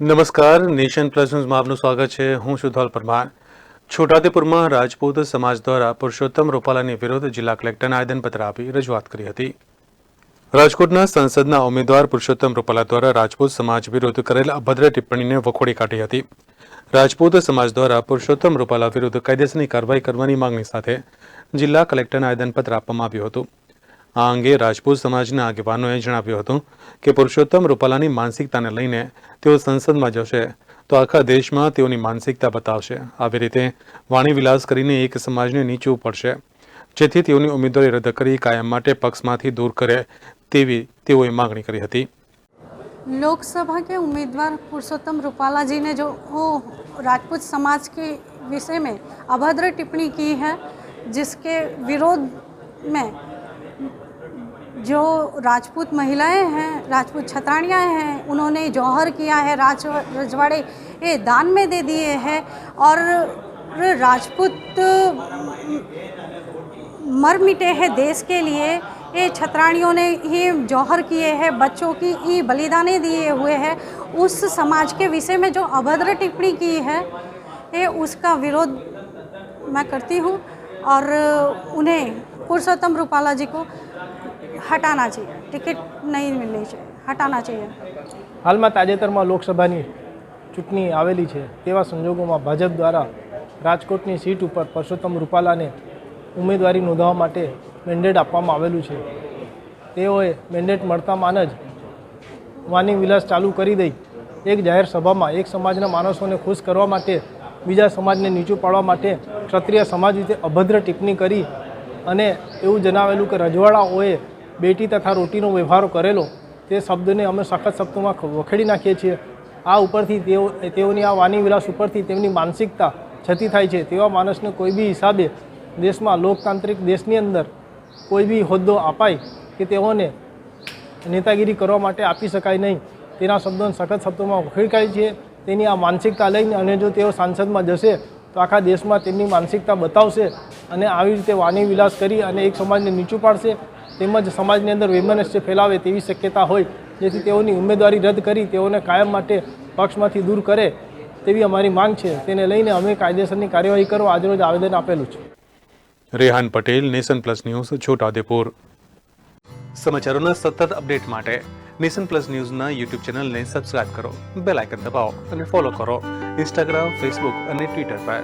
નમસ્કાર, nation plus આપનું સ્વાગત છે. હું સુધોલ પરમાર. છોટાઉદેપુરમાં રાજપૂત સમાજ દ્વારા પુરુષોત્તમ રૂપાલાની વિરુદ્ધ જિલ્લા કલેક્ટરને આવેદનપત્ર આપી રજૂઆત કરી હતી. રાજકોટના સંસદના ઉમેદવાર પુરુષોત્તમ રૂપાલા દ્વારા રાજપૂત સમાજ વિરુદ્ધ કરેલ અભદ્ર ટિપ્પણીને વખોડી કાઢી હતી. રાજપૂત સમાજ દ્વારા પુરુષોત્તમ રૂપાલા વિરુદ્ધ કાયદેસરની કાર્યવાહી કરવાની માંગણી સાથે જિલ્લા કલેક્ટરને આવેદનપત્ર આપવામાં આવ્યું હતું. આ અંગે રાજપૂત સમાજના આગેવાનોએ જણાવ્યું હતું કે પુરુષોત્તમ રૂપાલાની માનસિકતાને લઈને તેઓ સંસદમાં જશે તો આખા દેશમાં તેઓની માનસિકતા બતાવશે આવી રીતે વાણી વિલાસ કરીને એક સમાજને નીચું પડશે જેથી તેઓની ઉમેદવારી રદ કરી કાયમ માટે પક્ષમાંથી દૂર કરે તેવી તેઓએ માગણી કરી હતી लोकसभा के उम्मीदवार पुरुषोत्तम रूपाला जी ने जो वो राजपूत समाज के विषय में अभद्र टिप्पणी की है जिसके विरोध में जो राजपूत महिलाएँ हैं, राजपूत छत्राणियाँ हैं, उन्होंने जौहर किया है, राज, रजवाड़े ये दान में दे दिए हैं और राजपूत मर मिटे हैं देश के लिए। ये छत्राणियों ने ही जौहर किए हैं, बच्चों की ही बलिदाने दिए हुए हैं। उस समाज के विषय में जो अभद्र टिप्पणी की है, ये उसका विरोध मैं करती हूँ और उन्हें पुरुषोत्तम रूपाला जी को हटाना चाहिए टिकट नहीं मिलनी चाहिए हटाना चाहिए હાલમાં તાજેતરમાં લોકસભાની ચૂંટણી આવેલી છે તેવા સંજોગોમાં ભાજપ દ્વારા રાજકોટની સીટ ઉપર પરસોત્તમ રૂપાલાને ઉમેદવારી નોંધાવવા માટે મેન્ડેટ આપવામાં આવેલું છે તેઓએ મેન્ડેટ મળતામાં જ વાની વિલાસ ચાલુ કરી દઈ એક જાહેર સભામાં એક સમાજના માણસોને ખુશ કરવા માટે બીજા સમાજને નીચું પાડવા માટે ક્ષત્રિય સમાજ રીતે અભદ્ર ટિપ્પણી કરી અને એવું જણાવેલું કે રજવાડાઓએ બેટી તથા રોટીનો વ્યવહાર કરેલો, તે શબ્દને અમે સખત શબ્દોમાં વખેડી નાખીએ છીએ. આ ઉપરથી તેઓ, તેઓની આ વાની વિલાસ ઉપરથી તેમની માનસિકતા છતી થાય છે. તેવા માણસને કોઈ બી હિસાબે દેશમાં લોકતાંત્રિક દેશની અંદર કોઈ બી હોદ્દો અપાય કે તેઓને નેતાગીરી કરવા માટે આપી શકાય નહીં, તેના શબ્દોને સખત શબ્દોમાં વખેડકાય છે. તેની આ માનસિકતા લઈને અને જો તેઓ સાંસદમાં જશે, તો આખા દેશમાં તેમની માનસિકતા બતાવશે અને આવી રીતે વાની વિલાસ કરી અને એક સમાજને નીચું પાડશે. તેમજ સમાજની અંદર વૈમનસ્ય ફેલાવે તેવી શક્યતા હોય જેથી તેઓની ઉમેદવારી રદ કરી તેઓને કાયમ માટે પક્ષમાંથી દૂર કરે તેવી અમારી માંગ છે. તેને લઈને અમે કાયદેસરની કાર્યવાહી કરવા આજરોજ આવેદન આપેલું છે. Rehan Patel Nation Plus News Chhotaudepur. સમાચારોના સતત અપડેટ માટે નેશન પ્લસ ન્યૂઝના યુટ્યુબ ચેનલને સબસ્ક્રાઇબ કરો બેલ આઇકન દબાવો અને ફોલો કરો. ઇન્સ્ટાગ્રામ ફેસબુક અને ટ્વિટર પર.